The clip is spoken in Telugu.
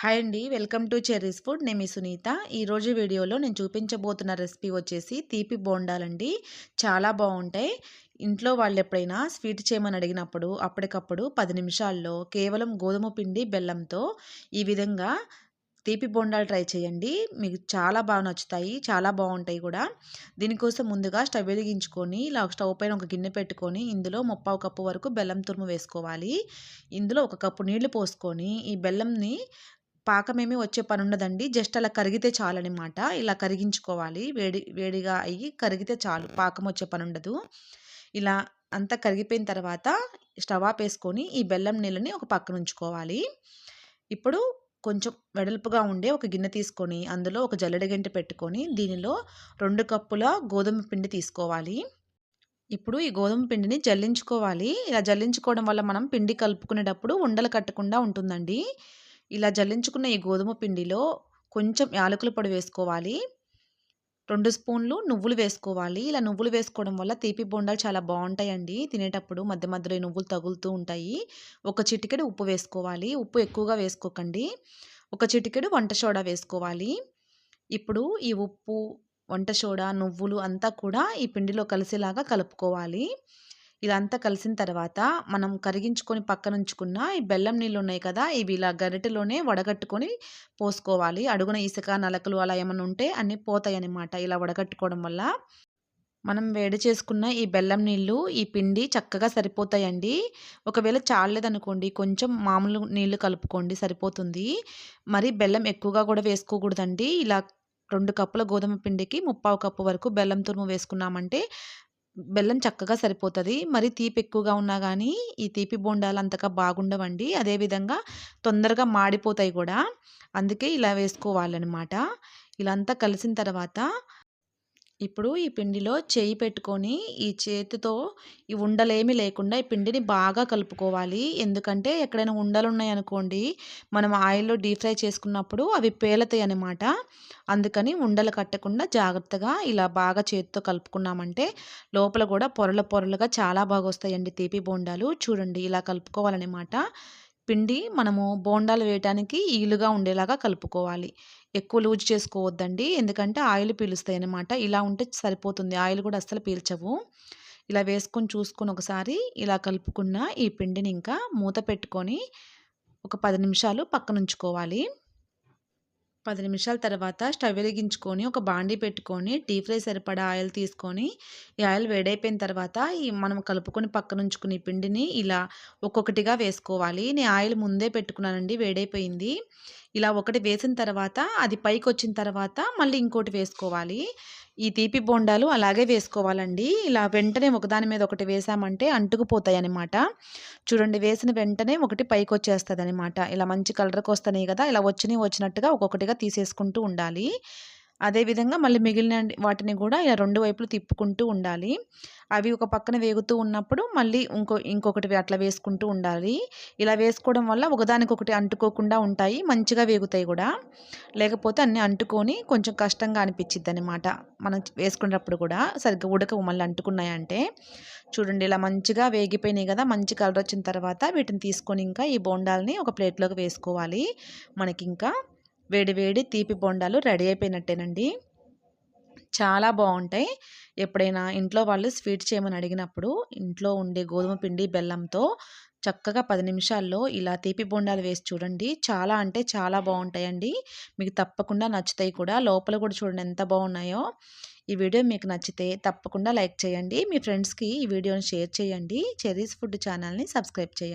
హాయ్ అండి. Welcome to cherry's food. నేను మీ సునీత. ఈరోజు వీడియోలో నేను చూపించబోతున్న రెసిపీ వచ్చేసి తీపి బోండాలండి. చాలా బాగుంటాయి. ఇంట్లో వాళ్ళు ఎప్పుడైనా స్వీట్ చేయమని అడిగినప్పుడు అప్పటికప్పుడు పది నిమిషాల్లో కేవలం గోధుమ పిండి బెల్లంతో ఈ విధంగా తీపి బోండాలు ట్రై చేయండి. మీకు చాలా బాగా నచ్చుతాయి. చాలా బాగుంటాయి కూడా. దీనికోసం ముందుగా స్టవ్ వెలిగించుకొని ఇలా స్టవ్ పైన ఒక గిన్నె పెట్టుకొని ఇందులో ముప్పావు కప్పు వరకు బెల్లం తురుము వేసుకోవాలి. ఇందులో ఒక కప్పు నీళ్ళు పోసుకొని ఈ బెల్లంని పాకమేమి వచ్చే పని ఉండదండి జస్ట్ అలా కరిగితే చాలనమాట. ఇలా కరిగించుకోవాలి. వేడి వేడిగా అయ్యి కరిగితే చాలు. పాకం వచ్చే పని ఉండదు ఇలా అంతా కరిగిపోయిన తర్వాత స్టవ్ ఆపేసుకొని ఈ బెల్లం నీళ్ళని ఒక పక్కన ఉంచుకోవాలి. ఇప్పుడు కొంచెం వెడల్పుగా ఉండే ఒక గిన్నె తీసుకొని అందులో ఒక జల్లెడ గంటె పెట్టుకొని దీనిలో రెండు కప్పుల గోధుమ పిండి తీసుకోవాలి. ఇప్పుడు ఈ గోధుమ పిండిని జల్లించుకోవాలి. ఇలా జల్లించుకోవడం వల్ల మనం పిండి కలుపుకునేటప్పుడు ఉండలు కట్టకుండా ఉంటుందండి. ఇలా జల్లించుకున్న ఈ గోధుమ పిండిలో కొంచెం యాలకుల పొడి వేసుకోవాలి. రెండు స్పూన్లు నువ్వులు వేసుకోవాలి. ఇలా నువ్వులు వేసుకోవడం వల్ల తీపి బొండాలు చాలా బాగుంటాయండి. తినేటప్పుడు మధ్య మధ్యలో నువ్వులు తగులుతూ ఉంటాయి. ఒక చిటికెడు ఉప్పు వేసుకోవాలి. ఉప్పు ఎక్కువగా వేసుకోకండి. ఒక చిటికెడు వంట సోడా వేసుకోవాలి. ఇప్పుడు ఈ ఉప్పు వంట సోడా నువ్వులు అంతా కూడా ఈ పిండిలో కలిసేలాగా కలుపుకోవాలి. ఇదంతా కలిసిన తర్వాత మనం కరిగించుకొని పక్కన ఉంచుకున్న ఈ బెల్లం నీళ్ళు ఉన్నాయి కదా ఇవి ఇలా గరిటెలోనే వడగట్టుకొని పోసుకోవాలి. అడుగున ఇసుక నలకలు అలా ఏమైనా ఉంటే అన్నీ పోతాయి అన్నమాట ఇలా వడగట్టుకోవడం వల్ల మనం వేడి చేసుకున్న ఈ బెల్లం నీళ్ళు ఈ పిండి చక్కగా సరిపోతాయండి. ఒకవేళ చాలేదనుకోండి కొంచెం మామూలు నీళ్ళు కలుపుకోండి సరిపోతుంది. మరి బెల్లం ఎక్కువగా కూడా వేసుకోకూడదండి. ఇలా రెండు కప్పుల గోధుమ పిండికి ముప్పావు కప్పు వరకు బెల్లం తురుము వేసుకున్నామంటే బెల్లం చక్కగా సరిపోతుంది. మరి తీపి ఎక్కువగా ఉన్నా కానీ ఈ తీపి బోండాలు అంతగా బాగుండవండి. అదేవిధంగా తొందరగా మాడిపోతాయి కూడా. అందుకే ఇలా వేసుకోవాలన్నమాట. ఇలా అంతా కలిసిన తర్వాత ఇప్పుడు ఈ పిండిలో చేయి పెట్టుకొని ఈ చేతితో ఈ ఉండలేమి లేకుండా ఈ పిండిని బాగా కలుపుకోవాలి. ఎందుకంటే ఎక్కడైనా ఉండలు ఉన్నాయనుకోండి మనం ఆయిల్లో డీప్ ఫ్రై చేసుకున్నప్పుడు అవి పేలతాయి అనమాట అందుకని ఉండలు కట్టకుండా జాగ్రత్తగా ఇలా బాగా చేతితో కలుపుకున్నామంటే లోపల కూడా పొరల పొరలుగా చాలా బాగా వస్తాయండి తీపి బోండాలు. చూడండి ఇలా కలుపుకోవాలన్నమాట. పిండి మనము బోండాలు వేయటానికి ఈలుగా ఉండేలాగా కలుపుకోవాలి. ఎక్కువ లూజ్ చేసుకోవద్దండి. ఎందుకంటే ఆయిల్ పీలుస్తాయి అనమాట ఇలా ఉంటే సరిపోతుంది. ఆయిల్ కూడా అస్సలు పీల్చవు. ఇలా వేసుకొని చూసుకొని ఒకసారి ఇలా కలుపుకున్న ఈ పిండిని ఇంకా మూత పెట్టుకొని ఒక పది నిమిషాలు పక్కనుంచుకోవాలి పది నిమిషాల తర్వాత స్టవ్ వెలిగించుకొని ఒక బాండీ పెట్టుకొని డీప్ ఫ్రై సరిపడా ఆయిల్ తీసుకొని ఈ ఆయిల్ వేడైపోయిన తర్వాత ఈ మనం కలుపుకొని పక్కన ఉంచుకుని పిండిని ఇలా ఒక్కొక్కటిగా వేసుకోవాలి. నేను ఆయిల్ ముందే పెట్టుకున్నానండి వేడైపోయింది. ఇలా ఒకటి వేసిన తర్వాత అది పైకి వచ్చిన తర్వాత మళ్ళీ ఇంకోటి వేసుకోవాలి. ఈ తీపి బోండాలు అలాగే వేసుకోవాలండి. ఇలా వెంటనే ఒకదాని మీద ఒకటి వేసామంటే అంటుకుపోతాయి అనమాట చూడండి వేసిన వెంటనే ఒకటి పైకి వచ్చేస్తుంది అనమాట ఇలా మంచి కలర్కి వస్తున్నాయి కదా ఇలా వచ్చినాయి వచ్చినట్టుగా ఒక్కొక్కటిగా తీసేసుకుంటూ ఉండాలి. అదేవిధంగా మళ్ళీ మిగిలిన వాటిని కూడా ఇలా రెండు వైపులు తిప్పుకుంటూ ఉండాలి. అవి ఒక పక్కన వేగుతూ ఉన్నప్పుడు మళ్ళీ ఇంకో ఇంకొకటి అట్లా వేసుకుంటూ ఉండాలి. ఇలా వేసుకోవడం వల్ల ఒకదానికొకటి అంటుకోకుండా ఉంటాయి మంచిగా వేగుతాయి కూడా. లేకపోతే అన్నీ అంటుకొని కొంచెం కష్టంగా అనిపించిద్ది అనమాట మనం వేసుకునేటప్పుడు కూడా సరిగ్గా ఉడక మళ్ళీ అంటుకున్నాయంటే. చూడండి ఇలా మంచిగా వేగిపోయినాయి కదా మంచి కలర్ వచ్చిన తర్వాత వీటిని తీసుకొని ఇంకా ఈ బోండాలని ఒక ప్లేట్లోకి వేసుకోవాలి. మనకి ఇంకా వేడి వేడి తీపి బొండాలు రెడీ అయిపోయినట్టేనండి. చాలా బాగుంటాయి. ఎప్పుడైనా ఇంట్లో వాళ్ళు స్వీట్ చేయమని అడిగినప్పుడు ఇంట్లో ఉండే గోధుమ పిండి బెల్లంతో చక్కగా పది నిమిషాల్లో ఇలా తీపి బొండాలు వేసి చూడండి. చాలా అంటే చాలా బాగుంటాయండి. మీకు తప్పకుండా నచ్చుతాయి కూడా. లోపల కూడా చూడండి ఎంత బాగున్నాయో. ఈ వీడియో మీకు నచ్చితే తప్పకుండా లైక్ చేయండి. మీ ఫ్రెండ్స్కి ఈ వీడియోని షేర్ చేయండి. చెరీస్ ఫుడ్ ఛానల్ని సబ్స్క్రైబ్ చేయండి.